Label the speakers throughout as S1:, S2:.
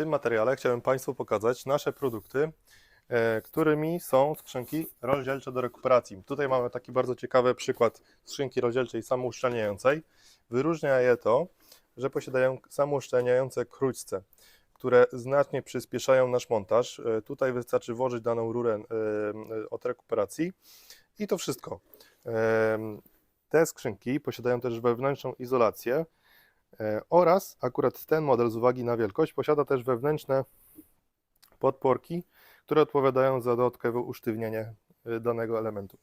S1: tym materiale chciałem Państwu pokazać nasze produkty, e, którymi są skrzynki rozdzielcze do rekuperacji. Tutaj mamy taki bardzo ciekawy przykład skrzynki rozdzielczej samouszczelniającej. Wyróżnia je to, że posiadają samouszczelniające króćce, które znacznie przyspieszają nasz montaż. E, Tutaj wystarczy włożyć daną rurę e, od rekuperacji i to wszystko. Te skrzynki posiadają też wewnętrzną izolację, oraz akurat ten model z uwagi na wielkość posiada też wewnętrzne podporki, które odpowiadają za dodatkowe usztywnienie e, danego elementu.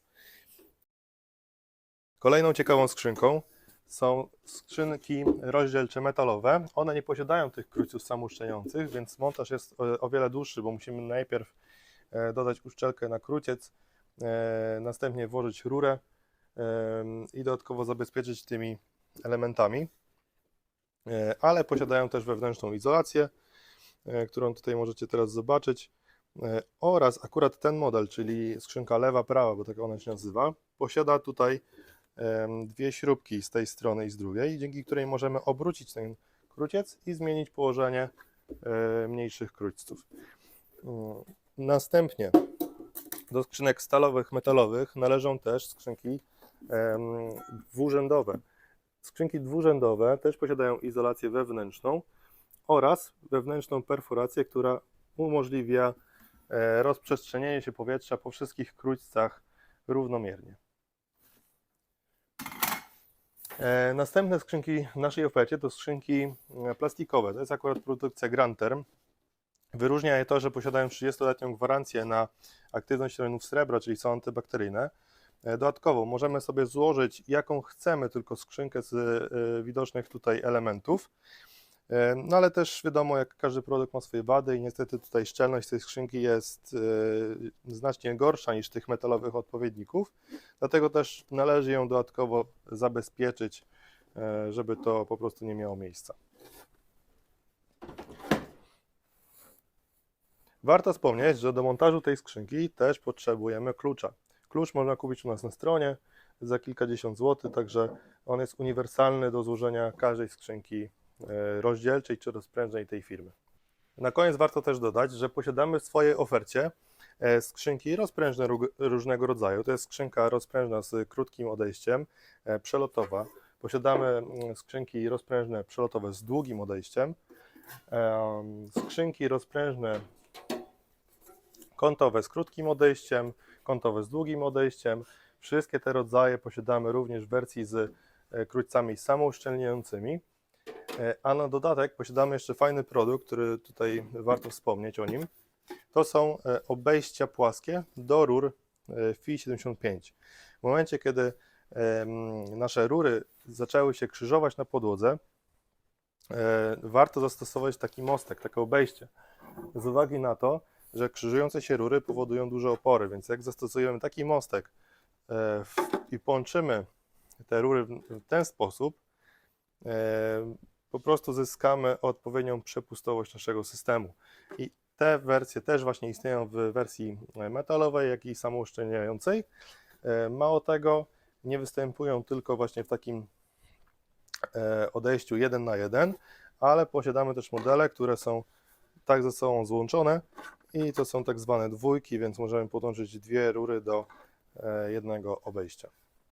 S1: Kolejną ciekawą skrzynką są skrzynki rozdzielcze metalowe. One nie posiadają tych krójców samuszczelniających, więc montaż jest o, o wiele dłuższy, bo musimy najpierw e, dodać uszczelkę na króciec, e, następnie włożyć rurę e, i dodatkowo zabezpieczyć tymi elementami. E, ale posiadają też wewnętrzną izolację, e, którą tutaj możecie teraz zobaczyć. E, Oraz akurat ten model, czyli skrzynka lewa-prawa, bo tak ona się nazywa, posiada tutaj dwie śrubki z tej strony i z drugiej, dzięki której możemy obrócić ten króciec i zmienić położenie mniejszych króćców. Mm, Następnie do skrzynek stalowych, metalowych należą też skrzynki dwurzędowe. Skrzynki dwurzędowe też posiadają izolację wewnętrzną oraz wewnętrzną perforację, która umożliwia e, rozprzestrzenienie się powietrza po wszystkich króćcach równomiernie. E, Następne skrzynki w naszej ofercie to skrzynki e, plastikowe. To jest akurat produkcja Grand Term. Wyróżnia je to, że posiadają 30-letnią gwarancję na aktywność terenów srebra, czyli są antybakteryjne. E, Dodatkowo możemy sobie złożyć jaką chcemy tylko skrzynkę z e, widocznych tutaj elementów. E, No ale też wiadomo, jak każdy produkt ma swoje wady i niestety tutaj szczelność tej skrzynki jest znacznie gorsza niż tych metalowych odpowiedników. Dlatego też należy ją dodatkowo zabezpieczyć, żeby to po prostu nie miało miejsca. Warto wspomnieć, że do montażu tej skrzynki też potrzebujemy klucza. Klucz można kupić u nas na stronie za kilkadziesiąt złotych, także on jest uniwersalny do złożenia każdej skrzynki e, rozdzielczej czy rozprężnej tej firmy. Na koniec warto też dodać, że posiadamy w swojej ofercie e, skrzynki rozprężne ró- różnego rodzaju. To jest skrzynka rozprężna z krótkim odejściem, e, przelotowa. Posiadamy mm, skrzynki rozprężne przelotowe z długim odejściem, em, skrzynki rozprężne kątowe z krótkim odejściem, kątowe z długim odejściem. Wszystkie te rodzaje posiadamy również w wersji z e, krójcami samouszczelniającymi. E, A na dodatek posiadamy jeszcze fajny produkt, który tutaj warto wspomnieć o nim. To są e, obejścia płaskie do rur FI 75. W momencie, kiedy nasze rury zaczęły się krzyżować na podłodze, warto zastosować taki mostek, takie obejście. Z uwagi na to, że krzyżujące się rury powodują duże opory, więc jak zastosujemy taki mostek e, i połączymy te rury w, ten sposób, e, po prostu zyskamy odpowiednią przepustowość naszego systemu. I te wersje też właśnie istnieją w wersji metalowej, jak i samouszczelniającej. E, Mało tego, nie występują tylko właśnie w takim e, odejściu 1 na 1, ale posiadamy też modele, które są tak ze sobą złączone i to są tak zwane dwójki, więc możemy podłączyć dwie rury do e, jednego obejścia.